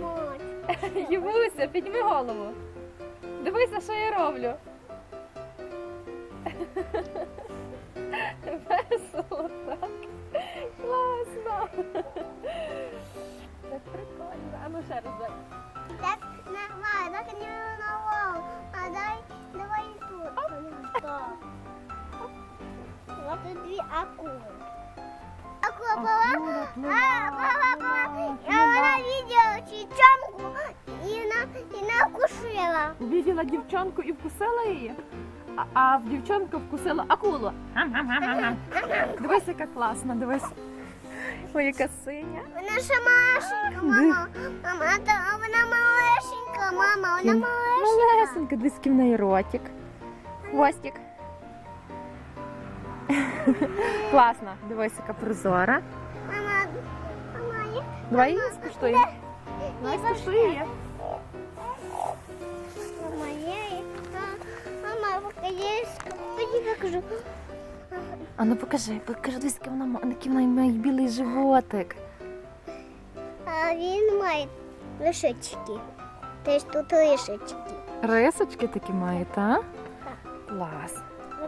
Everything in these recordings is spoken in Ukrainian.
мать. Євуся, підніми голову. Дивися, що я роблю. Весело так. Класно. Так прикольно. А ну ще раз дай. Так, нормально, так не виноват. А дай, давай тут. Так. Вот и две акулы. Акула была? А, была, Чеченку и она, и она кушала. Увиділа дівчонку і вкусила її. А, а в дівчонку вкусила акулу. Дивись, яка класна, дивись. Ой, яка синя. Вона ще малесенька, мама. Мама, а вона малесенька, мама, вона малесенька. Малесенька, дивись, який в неї ротик. Хвостик. Класно, дивись, яка прозора. Мама, мама, я... Давай її скуштуємо. Давай Я. Мама, я... Мама, покажи, я кажу. А ну покажи, покажи, дивись, який вона, який вона має білий животик. А він має лишечки. Теж тут лишечки. Рисочки такі має, та? Клас.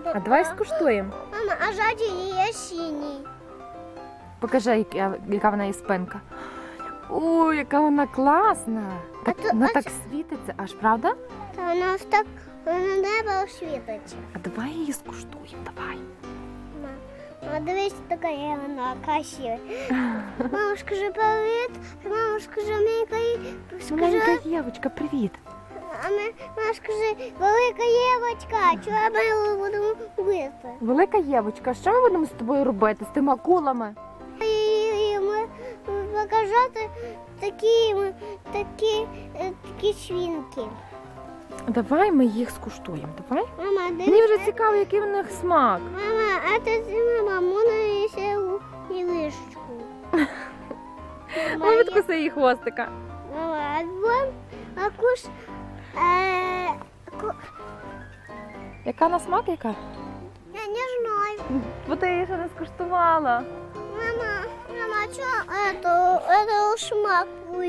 А давай скуштуємо. Мама, а жаді є синій. Покажи, яка, яка вона є спинка. О, яка вона класна. Так, то- вона а так світиться, аж правда? Та вона ось так вона небо світиться. А давай її скуштуємо, давай. Мама, а дивись, така є вона красива. Мама, скажи привіт. Мама, скажи мені, скажи, Маленька дівчинка, привіт. а ми, мама, скажи, велика євочка, чого ми будемо бити? Велика Євочка, що ми будемо з тобою робити з тими акулами? Ми показати такі, такі, е, такі свінки. Давай ми їх скуштуємо. Давай. Мама, Мені вже цікаво, який в них смак. Мама, а ти з мама, можна я лишечку? Мама, відкуси її хвостика. Мама, а вон, а куш, е, ку- Яка на смак яка? я не знаю. Бо ти її ще не скуштувала Мама, мама, что это, это шмак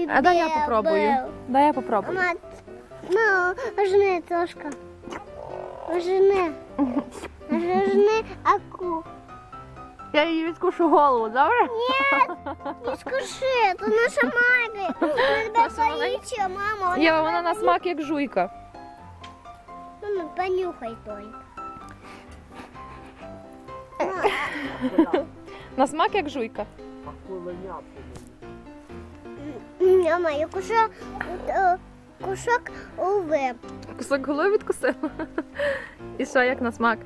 А дай я попробую. Дай я попробую. Мама, мама, жми трошки. Жми. Жми аку. Я її відкушу голову, добре? Не скуши, это наша майка. Она тебя Наша маленька. боится, мама. она Єва, вона на смак як жуйка. Мама, понюхай только. На смак як жуйка. Мама, я кушаю э, кусок уве. Кусок голови відкусила. І що, як на смак?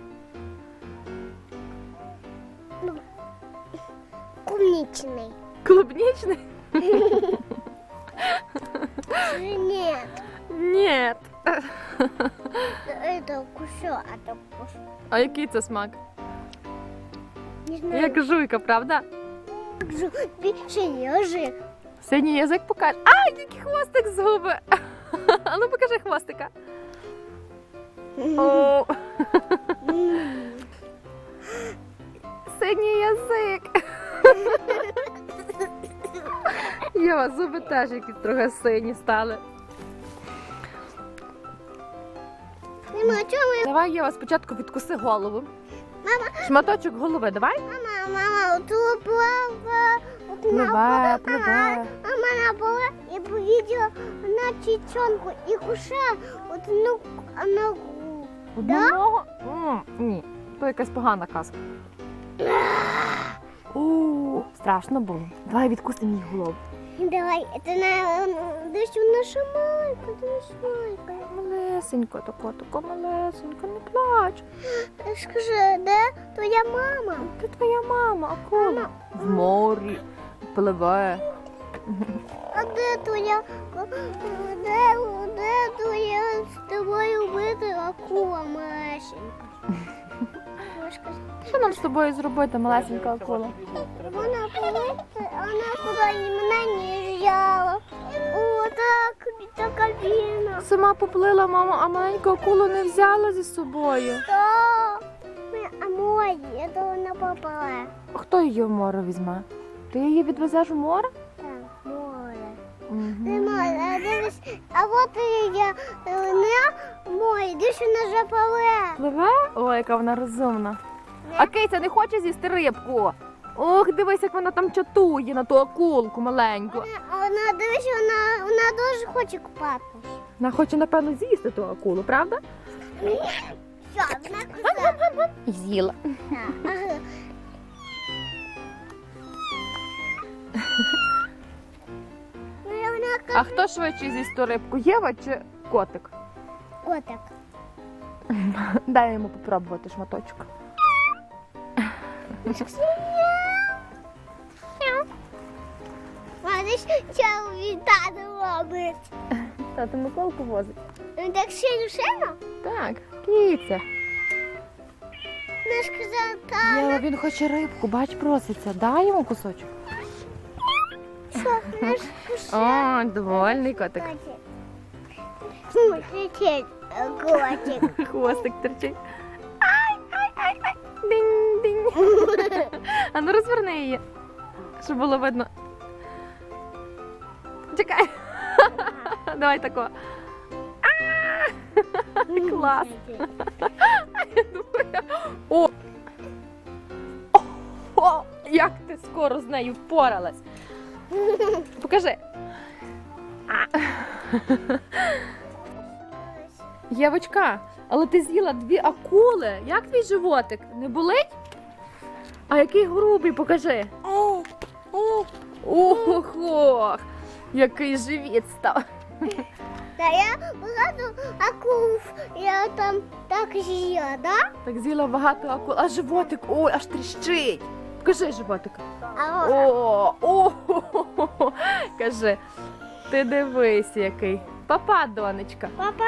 Клубничный. Клубнічний? Нет, Ні. это кусок, а то кусок. А який це смак? Не знаю. Як жуйка, правда? Більше ежик. Синій язик покаже. А, який хвостик зуби. А ну покажи хвостика. О, синій язик. Єва, зуби теж якісь трохи сині стали. Мама, чому Давай, Єва, спочатку відкуси голову. Мама. Шматочок голови, давай. Мама, мама, тут була Пливе, пливе. А вона була і побачила на чечонку і кушала одну ногу. Одного? М, Ні, то якась погана казка. У, страшно було. Давай відкусимо їй голову. Давай, це на десь наша майка, десь майка. Малесенько, тако, тако малесенько, не плач. Скажи, де твоя мама? Це твоя мама, акула. В морі пливе. А де твоя, де, де твоя з тобою бити акула малесенька? Що нам з тобою зробити, малесенька акула? Вона полетить, вона куди мене не взяла. Так, така бідна. Сама поплила мама, а маленьку акулу не взяла зі собою. Так. А моє, це вона попала. А Хто її в море візьме? Ти її відвезеш в море? Так, море. Угу. Немає дивись, а от я е, не мой, десь вона вже пливе. Пливе? Ой, яка вона розумна. А Киця не хоче з'їсти рибку. Ох, дивись, як вона там чатує на ту акулку маленьку. Вона, вона дивись, вона, вона дуже хоче купатись. Вона хоче, напевно, з'їсти ту акулу, правда? Все, вона кусає. З'їла. Ну, і вона А хто швидше з'їсть ту рибку? Єва чи котик? котик. Дай йому попробувати шматочок. Ж чого він робить. Тато Миколку возить. Він так сильно сильно. Так, сказала, та Єва, він хоче рибку, бач, проситься. Дай йому кусочок. що, ж. О, довольний котик. Котик. Кричить, е, котик. Хвостик терчить. Ай, ай, ай, ай. Динь, динь. А ну розверни її, щоб було видно. Чекай. Давай тако. Клас. О! О! Як ти скоро з нею впоралась? Покажи. Євочка, але ти з'їла дві акули. Як твій животик? Не болить? А який грубий, покажи. Ох, ох, який живіт став. Та я багато акул, я там так з'їла, да? Так з'їла багато акул, а животик, ой, аж тріщить. Покажи животик. А от, О, о, кажи, ти дивись який. Папа, донечка. папа,